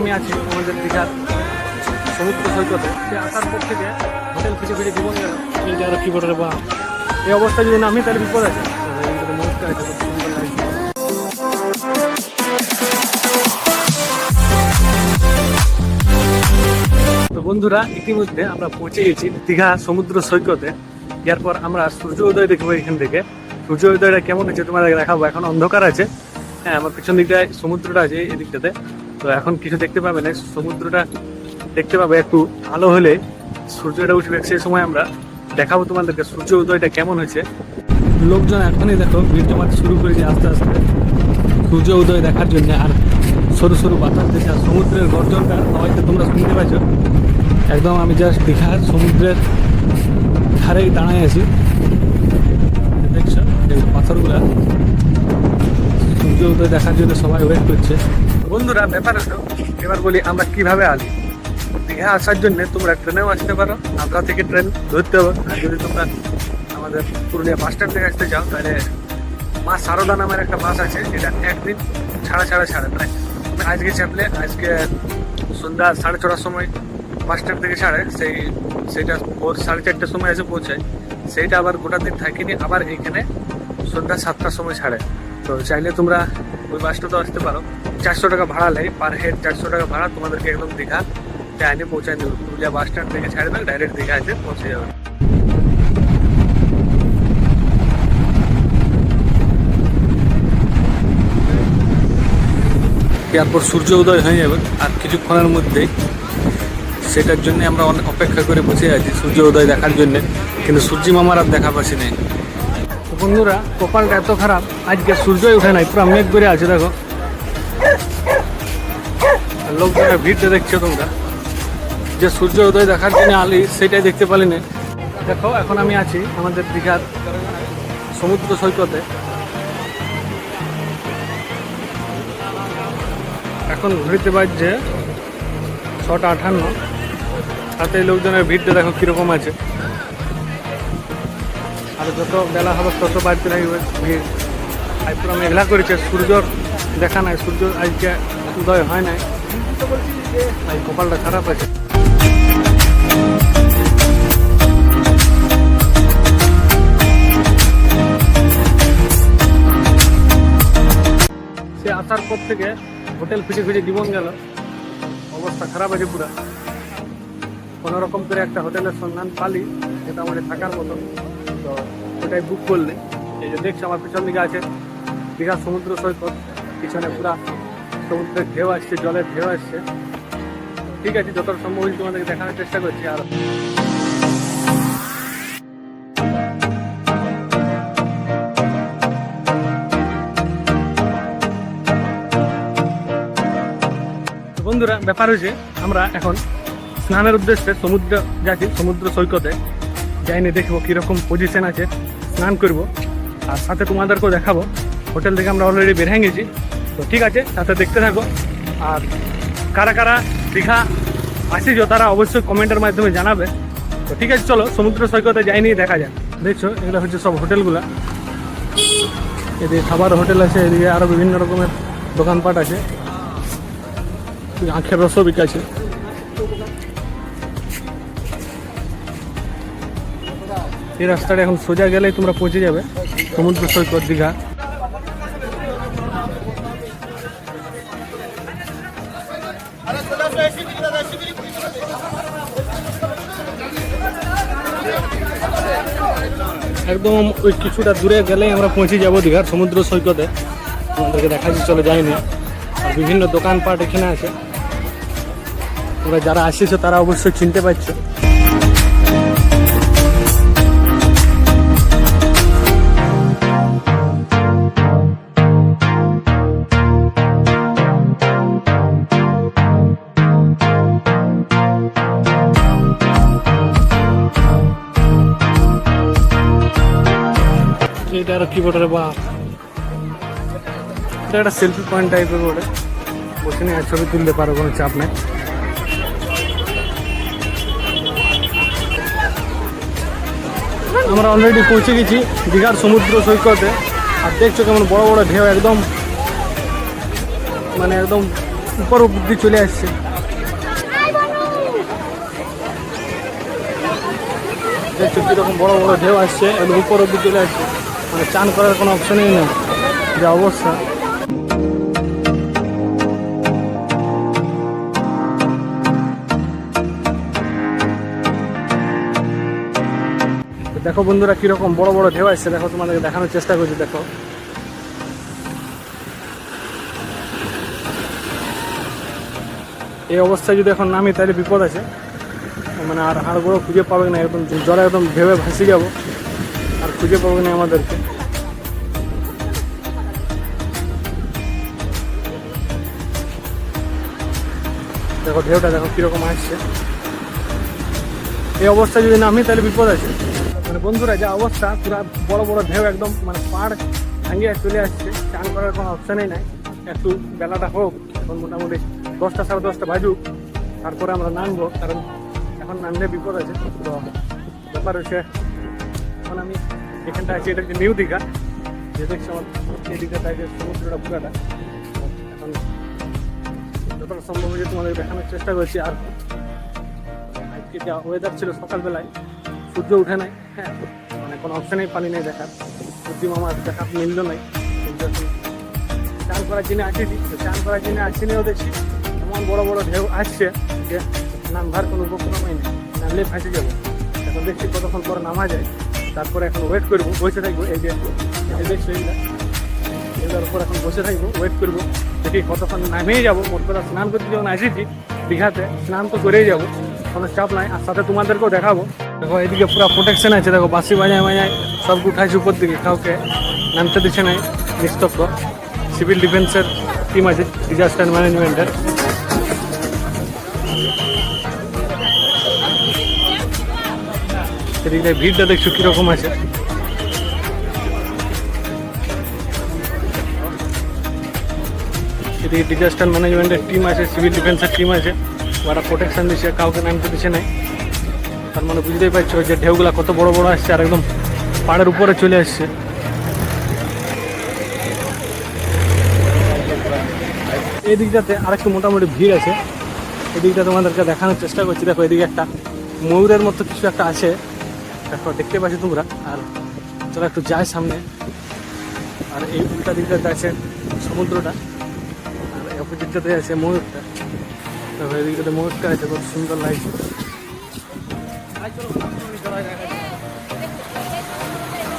আমি আমাদের দীঘার সমুদ্র সৈকতে আসার পর থেকে হোটেল খুঁজে খুঁজে জীবন গেল কি বলে বা এই অবস্থা যদি নামি তাহলে বিপদ আছে তো বন্ধুরা, ইতিমধ্যে আমরা পৌঁছে গেছি দীঘা সমুদ্র সৈকতে। এরপর আমরা সূর্য উদয় দেখব এখান থেকে। সূর্য উদয়টা কেমন হচ্ছে তোমাদের দেখাবো, এখন অন্ধকার আছে। হ্যাঁ আমার পিছন দিকটায় সমুদ্রটা আছে এই দিকটাতে। তো এখন কিছু দেখতে পাবে না, সমুদ্রটা দেখতে পাবে একটু আলো হলে। সূর্যটা উঠবে সেই সময় আমরা দেখাবো তোমাদেরকে সূর্য উদয়টা কেমন হয়েছে। লোকজন এখনই দেখো ভিড় জমাতে শুরু করেছে আস্তে আস্তে। সূর্য উদয় দেখার জন্য আর সরু সরু বাতাস দিচ্ছে সমুদ্রের গর্জনটা হয়তো তোমরা শুনতে পাচ্ছ একদম আমি জাস্ট দীঘার সমুদ্রের ধারেই দাঁড়ায় আছি। দেখছ পাথরগুলা। সূর্য উদয় দেখার জন্য সবাই ওয়েট করছে। বন্ধুরা, ব্যাপার হলো, এবার বলি আমরা কীভাবে আসি দীঘা আসার জন্য তোমরা ট্রেনেও আসতে পারো হাবড়া থেকে ট্রেন ধরতে হবে। আর যদি তোমরা আমাদের পুরুলিয়া বাস স্ট্যান্ড থেকে আসতে চাও, তাহলে মা সারদা নামের একটা বাস আছে এটা একদিন ছাড়া ছাড়া ছাড়ে মানে আজকে চাপলে আজকে সন্ধ্যা সাড়ে ছটার সময় স্ট্যান্ড থেকে ছাড়ে, সেই সেইটা ভোর সাড়ে চারটার সময় এসে পৌঁছায়। সেইটা আবার গোটা দিন থাকিনি, আবার এইখানে সন্ধ্যা সাতটার সময় ছাড়ে। তো চাইলে তোমরা ওই বাসটা তো আসতে পারো। চারশো টাকা ভাড়া নেয় পার হেড চারশো টাকা ভাড়া, তোমাদেরকে একদম দীঘা টাইমে পৌঁছায় দেবে। পুরুলিয়া বাস স্ট্যান্ড থেকে ছাড়বে ডাইরেক্ট দীঘা এসে পৌঁছে যাবে। এরপর সূর্য উদয় হয়ে যাবে আর কিছুক্ষণের মধ্যেই সেটার জন্য আমরা অনেক অপেক্ষা করে বসে আছি সূর্য উদয় দেখার জন্য, কিন্তু সূর্য মামার আর দেখা পাচ্ছি নেই। বন্ধুরা, কপালটা এত খারাপ, আজকে সূর্যই উঠে নাই, পুরো মেঘ করে আছে, দেখো। লোকজনের ভিড়টা দেখছ তোমরা। যে সূর্য উদয় দেখার জন্য আলি, সেটাই দেখতে পালি না দেখো, এখন আমি আছি আমাদের দীঘার সমুদ্র সৈকতে। এখন ঘুরিতে বাজছে ছটা আঠান্ন। তাতে লোকজনের ভিড়টা দেখো কীরকম আছে। আর যত বেলা হবে, তত বাড়তে লাগবে ভিড়। আজ পুরো মেঘলা করেছে, সূর্যর দেখা নাই, সূর্য আজকে উদয় হয় নাই। তাই কপালটা খারাপ আছে। সে আসার পর থেকে হোটেল খুঁজে খুঁজে জীবন গেল। অবস্থা খারাপ আছে পুরা। কোনো রকম করে একটা হোটেলের সন্ধান পালি, যেটা আমাদের থাকার মতো। তো ওটাই বুক করলে। এই যে দেখছি, আমার পিছন দিকে আছে দীঘা সমুদ্র সৈকত। পিছনে পুরা সমুদ্রের ঢেউ আসছে, জলের ঢেউ আসছে। ঠিক আছে, যতটা সম্ভব তোমাদেরকে দেখানোর চেষ্টা করছি। আর বন্ধুরা, ব্যাপার হয়েছে, আমরা এখন স্নানের উদ্দেশ্যে সমুদ্র যাচ্ছি, সমুদ্র সৈকতে। যাইনি দেখব কীরকম পজিশন আছে, স্নান করব। আর সাথে তোমাদেরকেও দেখাবো, হোটেল থেকে আমরা অলরেডি বের হয়ে গেছি। তো ঠিক আছে, সাথে দেখতে থাকো আর কারা কারা দীঘা আসিছো, তারা অবশ্যই কমেন্টের মাধ্যমে জানাবে। তো ঠিক আছে, চলো, সমুদ্র সৈকতে যাইনি দেখা যাক। দেখছ, এগুলো হচ্ছে সব হোটেলগুলা। এদিকে খাবার হোটেল আছে, এদিকে আরও বিভিন্ন রকমের দোকানপাট আছে। আখের রসও বিকাছে এই রাস্তাটা এখন সোজা গেলেই তোমরা পৌঁছে যাবে, সমুদ্র সৈকত দীঘা। একদম ওই কিছুটা দূরে গেলেই আমরা পৌঁছে যাব দীঘার সমুদ্র সৈকতে। তোমাদেরকে দেখাচ্ছি চলে আর বিভিন্ন দোকানপাট এখানে আছে। তোমরা যারা আসিছো, তারা অবশ্যই চিনতে পারছ। এটা আর কি বটে বাপ এটা একটা সেলফি পয়েন্ট টাইপের বলে বসে নিয়ে ছবি তুলতে পারো, কোনো চাপ নেই। আমরা অলরেডি পৌঁছে গেছি দীঘার সমুদ্র সৈকতে। আর দেখছ কেমন বড় বড় ঢেউ একদম মানে একদম উপর অব্দি চলে আসছে। দেখছ কীরকম বড় বড় ঢেউ আসছে, একদম উপর অব্দি চলে আসছে। মানে চান করার কোনো অপশনই নেই। যে অবস্থা। দেখো বন্ধুরা কীরকম বড় বড় ঢেউ আসছে, দেখো তোমাদেরকে দেখানোর চেষ্টা করছি, দেখো। এই অবস্থায় যদি এখন নামি, তাহলে বিপদ আছে। মানে আর হাড়গুলো খুঁজে পাবে না, একদম জলে একদম ভেবে ভাসি যাব। আর খুঁজে পাবে না আমাদেরকে। দেখো ঢেউটা দেখো কীরকম আসছে। এই অবস্থায় যদি নামি, তাহলে বিপদ আছে। মানে বন্ধুরা, যা অবস্থা, পুরো বড় বড় ঢেউ একদম মানে পাড় ভাঙিয়ে চলে আসছে। চান করার কোনো অপশানই নাই। একটু বেলাটা হোক, এখন মোটামুটি দশটা সাড়ে দশটা বাজুক। তারপরে আমরা নামবো, কারণ এখন নামলে বিপদ আছে। তো ব্যাপার হচ্ছে, এখন আমি এখানটা আছি, এটা নিউ দীঘা। যে দেখছি আমার এই দীঘাটা যে সমুদ্রটা, পুরাটা। এখন যতটা সম্ভব হয়েছে তোমাদের দেখানোর চেষ্টা করছি। আর আজকে যা ওয়েদার ছিল সকালবেলায় সূর্য উঠে নাই হ্যাঁ মানে কোনো অপশানেই পানি নেই দেখার, সূর্য মামার দেখা মিলল নাই। চান করার জন্য আসিনি চান করার জন্য আসিনিও দেখছি এমন বড় বড় ঢেউ আসছে যে নামবার কোনো উপক্রমই নেই নামলে ফাঁসে যাব। এখন দেখছি কতক্ষণ পরে নামা যায়, তারপরে এখন ওয়েট করব, বসে থাকব, এই যে দেখছি এইগুলা উপর এখন বসে থাকব ওয়েট করব, দেখি কতক্ষণ নামেই যাব। মোট কথা স্নান করতে যখন আসিছি, দীঘাতে, স্নান তো করেই যাব। কোনো চাপ নাই, আর সাথে তোমাদেরকেও দেখাবো। দেখো, এদিকে পুরো প্রোটেকশন আছে, দেখো, বাসি বাজায় বাজায় সবকে উঠাইছে উপর দিকে, কাউকে নামতে দিচ্ছে নাই, নিস্তব্ধ। সিভিল ডিফেন্সের টিম আছে ডিজাস্টার ম্যানেজমেন্টের এদিকে ভিড়টা দেখছ কীরকম আছে? এদিকে ডিজাস্টার ম্যানেজমেন্টের টিম আছে সিভিল ডিফেন্সের টিম আছে। ওরা প্রোটেকশন দিচ্ছে কাউকে নামতে দিচ্ছে নাই। তার মানে বুঝতেই পারছ যে ঢেউগুলা কত বড় বড় আসছে আর একদম পাড়ের উপরে চলে আসছে। এই দিকটাতে আরেকটু মোটামুটি ভিড় আছে, এদিকটা তোমাদেরকে দেখানোর চেষ্টা করছি। দেখো, এদিকে একটা ময়ূরের মতো কিছু একটা আছে। দেখো দেখতে পাচ্ছি তোমরা, আর তোরা একটু যায় সামনে। আর এই উল্টা দিকটাতে আছে সমুদ্রটা, আর অপোজিটটাতে আছে ময়ূরটা। ময়ূরটা আছে সুন্দর লাগছে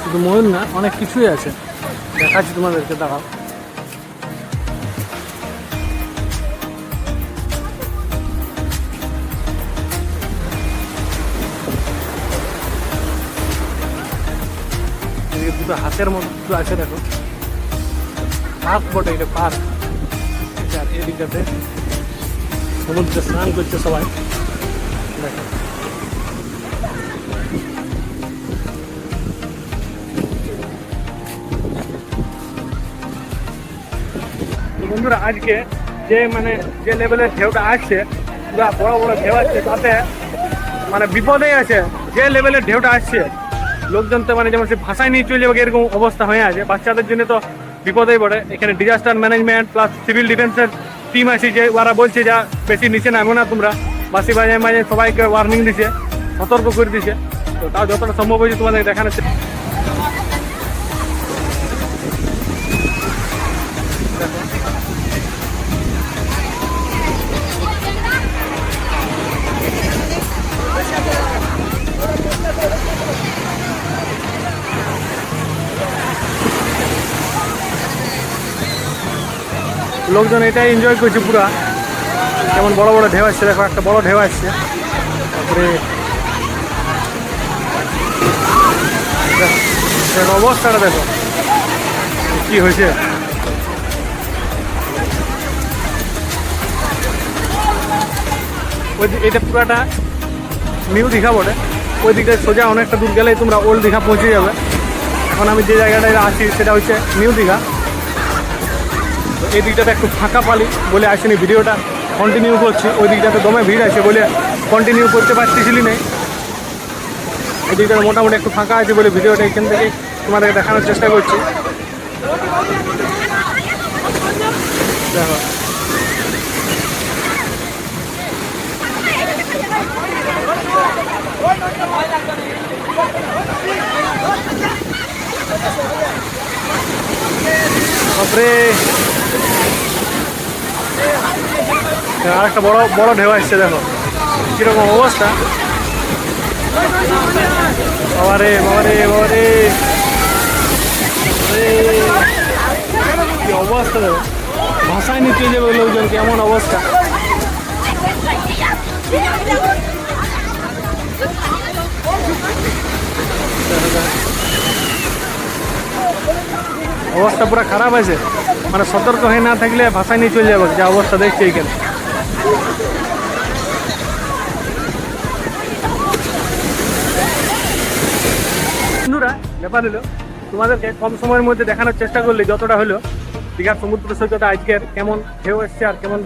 শুধু ময়ূর না, অনেক কিছুই আছে। দেখাচ্ছি তোমাদেরকে দেখাও এদিকে দুটো হাতের মতো আছে, দেখো। পার্ক বটে, এটা পার্ক। এদিকটাতে। সমুদ্রে স্নান করছে সবাই। বন্ধুরা, আজকে যে মানে যে লেভেলের ঢেউটা আসছে পুরা বড় বড় ঢেউ আসছে, তাতে মানে বিপদেই আছে, যে লেভেলের ঢেউটা আসছে, লোকজন তো মানে যেমন সে ভাষায় নিয়ে চলে যাবে, এরকম অবস্থা হয়ে আছে। বাচ্চাদের জন্য তো বিপদেই পড়ে। এখানে ডিজাস্টার ম্যানেজমেন্ট প্লাস সিভিল ডিফেন্সের টিম আছে যে, ওরা বলছে যা, বেশি নিচে নামো না তোমরা। বাসি বাজে মাঝে সবাইকে ওয়ার্নিং দিছে, সতর্ক করে দিছে। তো তাও যতটা সম্ভব হয়েছে তোমাদের দেখানোর লোকজন এটাই এনজয় করছে পুরা। যেমন বড় বড় ঢেউ আসছে, দেখো একটা বড় ঢেউ আসছে। তারপরে অবস্থাটা দেখো। কি হয়েছে? ওই এটা পুরাটা নিউ দীঘা বটে। ওই দিকে সোজা অনেকটা দূর গেলেই তোমরা ওল্ড দীঘা পৌঁছে যাবে। এখন আমি যে জায়গাটায় আছি, সেটা হচ্ছে নিউ দীঘা। এই দিকটাতে একটু ফাঁকা পালি বলে আসেনি ভিডিওটা। কন্টিনিউ করছি, ওই দিকটাতে দমে ভিড় আছে বলে কন্টিনিউ করতে পারতেছিলি নেই এই দিকটাতে মোটামুটি একটু ফাঁকা আছে বলে ভিডিওটা এখান থেকে তোমাদেরকে দেখানোর চেষ্টা করছি। দেখো বাপরে। আর একটা বড় বড় ঢেউ আসছে, দেখো। কীরকম অবস্থা? বাবারে বাবারে বাবারে। কি অবস্থা, দেখো। ভাষায় নিতে যাবে লোকজন, কেমন অবস্থা। অবস্থা পুরো খারাপ আছে। মানে সতর্ক হয়ে না থাকলে ভাষায় নিয়ে চলে যাবে, যা অবস্থা দেখছি এইখানে। বন্ধুরা, ব্যাপার হলো, তোমাদেরকে কম সময়ের মধ্যে দেখানোর চেষ্টা করলে যতটা হলো, দীঘার সমুদ্র সৈকতে আজকের কেমন ঢেউ এসছে আর কেমন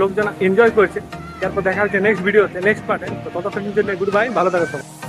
লোকজন এনজয় করছে, তারপর দেখা হচ্ছে নেক্সট ভিডিওতে নেক্সট পার্টে তো ততক্ষণ জন্য গুড বাই ভালো থাকো সবাই।